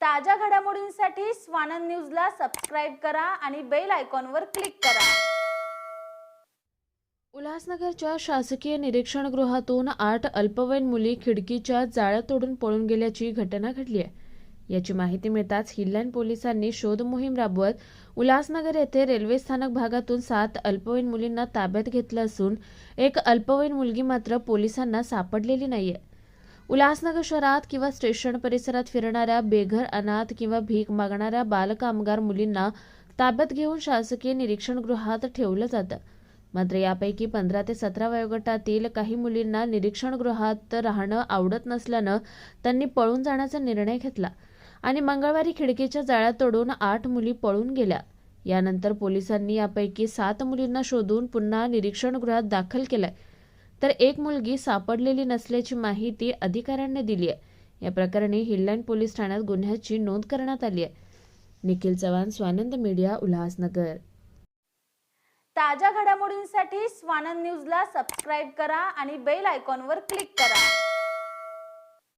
ताज्या घडामोडींसाठी स्वानंद न्यूजला सबस्क्राईब करा आणि बेल आयकॉनवर क्लिक करा. उल्हासनगरच्या शासकीय निरीक्षणगृहातून आठ अल्पवयीन मुली खिडकीच्या जाळ्या तोडून पळून गेल्याची घटना घडली आहे. याची माहिती मिळताच हिल्लाईन पोलिसांनी शोध मोहीम राबवत उल्हासनगर येथे रेल्वे स्थानक भागातून सात अल्पवयीन मुलींना ताब्यात घेतलं असून एक अल्पवयीन मुलगी मात्र पोलिसांना सापडलेली नाहीये. उल्हासनगर शहरात किंवा स्टेशन परिसरात फिरणाऱ्या बेघर अनाथ किंवा भीक मागणाऱ्या बालकामगार मुलींना ताब्यात घेऊन शासकीय निरीक्षणगृहात ठेवलं जातं. मात्र यापैकी पंधरा ते सतरा वयोगटातील काही मुलींना निरीक्षणगृहात राहणं आवडत नसल्यानं त्यांनी पळून जाण्याचा निर्णय घेतला आणि मंगळवारी खिडकीच्या जाळ्या तोडून आठ मुली पळून गेल्या. यानंतर पोलिसांनी यापैकी सात मुलींना शोधून पुन्हा निरीक्षणगृहात दाखल केलंय. तर एक मुलगी सापडलेली नसल्याची माहिती अधिकाऱ्यांनी दिली आहे. या प्रकरणी हिल्लाईन पोलीस ठाण्यात गुन्ह्याची नोंद करण्यात आली आहे. निखिल चव्हाण स्वानंद मीडिया उल्हासनगर. ताज्या घडामोडींसाठी स्वानंद न्यूजला सबस्क्राईब करा आणि बेल आयकॉनवर क्लिक करा.